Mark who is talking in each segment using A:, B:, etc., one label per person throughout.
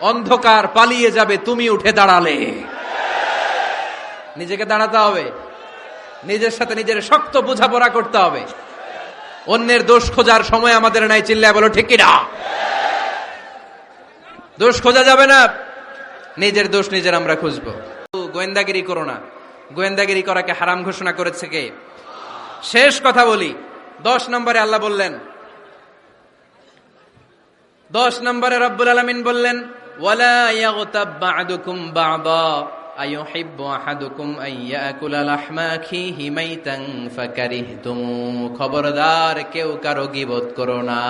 A: অন্ধকার পালিয়ে যাবে, তুমি উঠে দাঁড়ালে। নিজেকে দাঁড়াতে হবে। নিজের সাথে নিজের শক্ত বোঝাপড়া করতে হবে। অন্যের দোষ খোঁজার সময় আমাদের নাই, চিল্লায় বলো, ঠিক কিনা? দোষ খোঁজা যাবে না। নিজের দোষ নিজের আমরা খুঁজবো। গোয়েন্দাগিরি করো না। গোয়েন্দাগিরি করাকে হারাম ঘোষণা করেছে কে? শেষ কথা বলি। দশ নম্বরে আল্লাহ বললেন। দশ নম্বরে রব্বুল আলমিন বললেন খবরদার কেউ কারও গীবত করো না।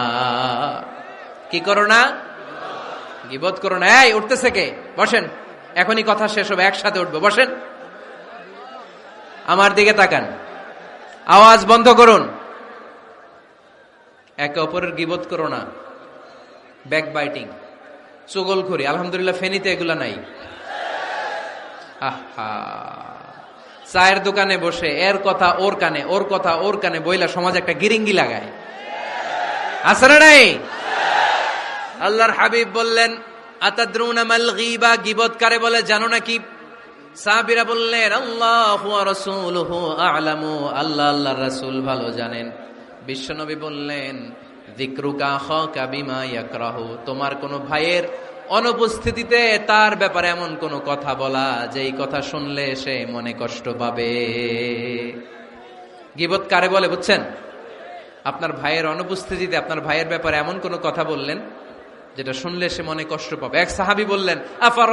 A: কি করো না? গিবত করো না। এই, উঠতেছে কে? বসেন। এখনই কথা শেষ হবে, একসাথে উঠবো। বসেন। আমার দিকে তাকান। আওয়াজ বন্ধ করুন। একে অপরের গিবত করো না। ব্যাক বাইটিং চুগল করি, আলহামদুলিল্লাহ ফেনিতে এগুলা নাই। চায়ের দোকানে বসে, এর কথা ওর কানে, ওর কথা ওর কানে বইলা সমাজ একটা গিরিঙ্গি লাগায়। না নাই? আল্লাহর হাবিব বললেন, আতাদ্রুনা মাল গীবা, গীবত কারে বলে জানো বললেন, আল্লাহু ভালো জানেন। বিশ্বনবী বললেন তোমার কোনো ভাইয়ের অনুপস্থিতিতে তার ব্যাপারে এমন কোনো কথা বলা, যেই কথা শুনলে সে মনে কষ্ট পাবে। গীবত কারে বলে বুঝছেন? আপনার ভাইয়ের অনুপস্থিতিতে আপনার ভাইয়ের ব্যাপারে এমন কোনো কথা বললেন, যেটা শুনলে সে মনে কষ্ট পাবে। এক সাহাবি বললেন আফার